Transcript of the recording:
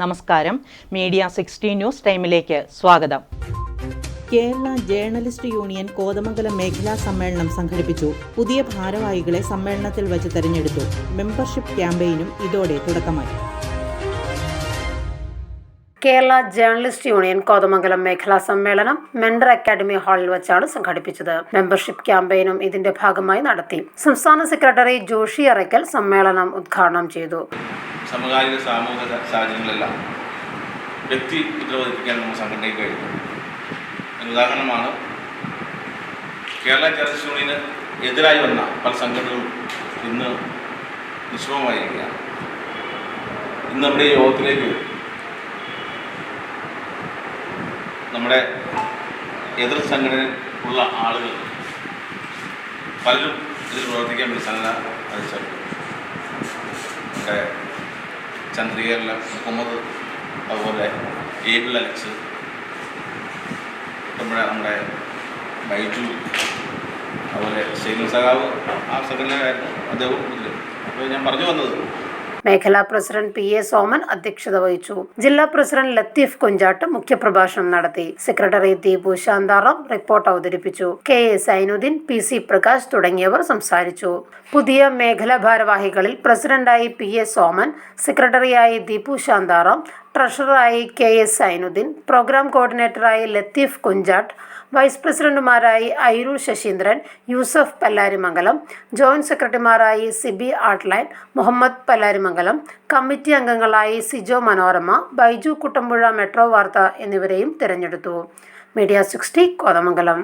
നമസ്കാരം. Media sixty news ടൈമിലേക്ക് സ്വാഗതം. കേരള ജേർണലിസ്റ്റ് യൂണിയൻ കോതമംഗലം മേഖലാ സമ്മേളനം സംഘടിപ്പിച്ചു. പുതിയ ഭാരവാഹികളെ സമ്മേളനത്തിൽ വച്ച് തെരഞ്ഞെടുത്തു. മെമ്പർഷിപ്പ് ക്യാമ്പയിനും ഇതോടെ തുടക്കമായി. കേരള ജേർണലിസ്റ്റ് യൂണിയൻ കോതമംഗലം മേഖലാ സമ്മേളനം മെന്റർ അക്കാദമി ഹാളിൽ വെച്ചാണ് സംഘടിപ്പിച്ചത്. മെമ്പർഷിപ്പ് ക്യാമ്പയിനും ഇതിന്റെ ഭാഗമായി നടത്തി. സംസ്ഥാന സെക്രട്ടറി ജോഷി അറയ്ക്കൽ സമ്മേളനം ഉദ്ഘാടനം ചെയ്തു. സമകാലിക സാമൂഹിക സാഹചര്യങ്ങളെല്ലാം വ്യക്തി ഉത്തരവാദിപ്പിക്കാൻ നമ്മൾ സംഘടനയ്ക്ക് കഴിയും. ഉദാഹരണമാണ് കേരള ചാർജസ് യൂണിയന് എതിരായി വന്ന പല സംഘടനകളും ഇന്ന് നിഷ്ഫലമായിരിക്കുകയാണ് ഇന്ന് നമ്മുടെ യോഗത്തിലേക്ക് നമ്മുടെ എതിർ സംഘടന ഉള്ള ആളുകൾ പലരും ഇതിൽ പ്രവർത്തിക്കാൻ വേണ്ടി സന്നദ്ധ അയച്ചു നമ്മുടെ ചന്ദ്രികയിലെ മുഹമ്മദ് അതുപോലെ ഏബിൾ അലക്സ് നമ്മുടെ നമ്മുടെ ബൈജു അതുപോലെ ഷെയ്ഖുൽ സഖാവ് ആ സെക്കൻഡിലായിരുന്നു അദ്ദേഹവും ഇതിൽ അപ്പോൾ ഞാൻ പറഞ്ഞു വന്നത് മേഖലാ പ്രസിഡന്റ് പി എ സോമൻ അധ്യക്ഷത വഹിച്ചു. ജില്ലാ പ്രസിഡന്റ് ലത്തീഫ് കുഞ്ചാട്ട് മുഖ്യപ്രഭാഷണം നടത്തി. സെക്രട്ടറി ദീപു ശാന്താറാം റിപ്പോർട്ട് അവതരിപ്പിച്ചു. K A Zainuddin P C Prakash തുടങ്ങിയവർ സംസാരിച്ചു. പുതിയ മേഖലാ ഭാരവാഹികളിൽ പ്രസിഡന്റായി പി എ സോമൻ സെക്രട്ടറിയായി ദീപു ശാന്താറാം ട്രഷററായി കെ എസ് സൈനുദ്ദീൻ പ്രോഗ്രാം കോർഡിനേറ്ററായി ലത്തീഫ് കുഞ്ചാട്ട് വൈസ് പ്രസിഡന്റുമാരായി ഐരൂർ ശശീന്ദ്രൻ യൂസഫ് പല്ലാരിമംഗലം ജോയിന്റ് സെക്രട്ടറിമാരായി സിബി ആട്ട്ലൈൻ മുഹമ്മദ് പല്ലാരിമംഗലം കമ്മിറ്റി അംഗങ്ങളായി സിജോ മനോരമ ബൈജു കുട്ടമ്പുഴ മെട്രോ വാർത്ത എന്നിവരെയും തിരഞ്ഞെടുത്തു. Media sixty Kothamangalam.